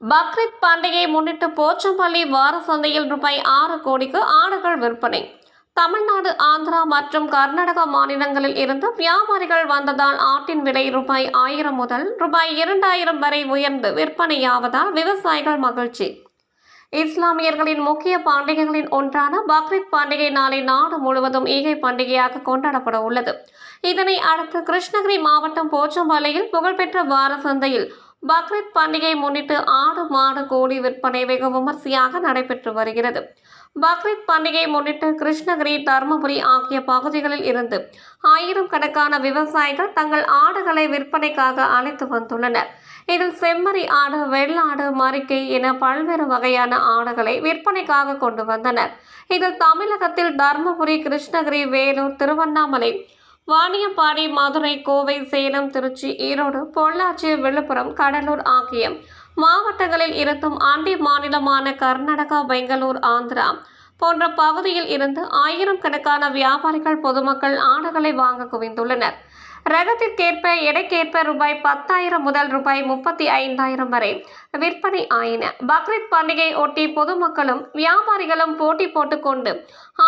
பக்ரீத் பண்டிகையை முன்னிட்டு போச்சம்பள்ளி வார சந்தையில் ரூபாய் ஆறு கோடிக்கு ஆடுகள் விற்பனை. தமிழ்நாடு ஆந்திரா மற்றும் கர்நாடகா மாநிலங்களில் இருந்து வியாபாரிகள் வந்ததால் ஆட்டின் விலை ரூபாய் ஆயிரம் முதல் ரூபாய் இரண்டாயிரம் வரை உயர்ந்து விற்பனையாவதால் விவசாயிகள் மகிழ்ச்சி. இஸ்லாமியர்களின் முக்கிய பண்டிகைகளின் ஒன்றான பக்ரீத் பண்டிகை நாளை நாடு முழுவதும் ஈகை பண்டிகையாக கொண்டாடப்பட உள்ளது. இதனை அடுத்து கிருஷ்ணகிரி மாவட்டம் போச்சம்பள்ளியில் புகழ்பெற்ற வார சந்தையில் பக்ரீத் பண்டிகையை முன்னிட்டு ஆடு மாடு கோழி விற்பனை வெகு விமர்சையாக நடைபெற்று வருகிறது. பக்ரீத் பண்டிகையை முன்னிட்டு கிருஷ்ணகிரி தருமபுரி ஆகிய பகுதிகளில் இருந்து ஆயிரம் கணக்கான விவசாயிகள் தங்கள் ஆடுகளை விற்பனைக்காக அழைத்து வந்துள்ளனர். இதில் செம்மறி ஆடு வெள்ளாடு மரிக்கை என பல்வேறு வகையான ஆடுகளை விற்பனைக்காக கொண்டு வந்தனர். இதில் தமிழகத்தில் தருமபுரி கிருஷ்ணகிரி வேலூர் திருவண்ணாமலை வாணியம்பாடி மதுரை கோவை சேலம் திருச்சி ஈரோடு பொள்ளாச்சி விழுப்புரம் கடலூர் ஆகிய மாவட்டங்களில் இருந்தும் ஆண்டி மாநிலமான கர்நாடகா பெங்களூர் ஆந்திரா போன்ற பகுதியில் இருந்து ஆயிரம் கணக்கான வியாபாரிகள் பொதுமக்கள் ஆடுகளை வாங்க குவிந்துள்ளனர். ரகத்திற்கேற்ப எடைக்கேற்ப ரூபாய் பத்தாயிரம் முதல் ரூபாய் முப்பத்தி ஐந்தாயிரம் வரை விற்பனை ஆயின. பக்ரீத் பண்டிகை ஒட்டி பொதுமக்களும் வியாபாரிகளும் போட்டி போட்டுக்கொண்டு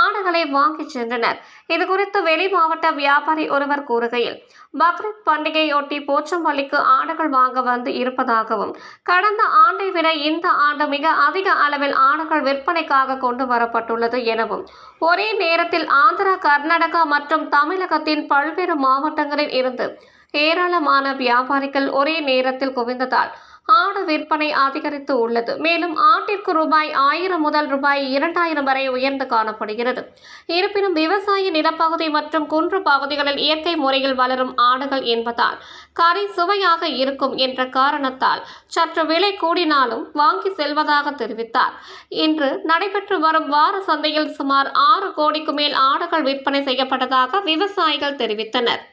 ஆடுகளை வாங்கிச் சென்றனர். இது குறித்து வெளி மாவட்ட வியாபாரி ஒருவர் கூறுகையில் பக்ரீத் பண்டிகையொட்டி போச்சம்பள்ளிக்கு ஆடுகள் வாங்க வந்து இருப்பதாகவும் கடந்த ஆண்டை விட இந்த ஆண்டு மிக அதிக அளவில் ஆடுகள் விற்பனைக்காக கொண்டு வரப்பட்டுள்ளது எனவும் ஒரே நேரத்தில் ஆந்திரா கர்நாடகா மற்றும் தமிழகத்தின் பல்வேறு மாவட்டங்களில் இருந்து. ஏராளமான வியாபாரிகள் ஒரே நேரத்தில் குவிந்ததால் ஆடு விற்பனை அதிகரித்து உள்ளது. மேலும் ஆட்டிற்கு ரூபாய் ஆயிரம் முதல் ரூபாய் இரண்டாயிரம் வரை உயர்ந்து காணப்படுகிறது. இருப்பினும் விவசாய நிலப்பகுதி மற்றும் குன்று பகுதிகளில் இயற்கை முறையில் வளரும் ஆடுகள் என்பதால் கறி சுவையாக இருக்கும் என்ற காரணத்தால் சற்று விலை கூடினாலும் வாங்கி செல்வதாக தெரிவித்தார். இன்று நடைபெற்று வரும் வார சந்தையில் சுமார் ஆறு கோடிக்கு மேல் ஆடுகள் விற்பனை செய்யப்பட்டதாக விவசாயிகள் தெரிவித்தனர்.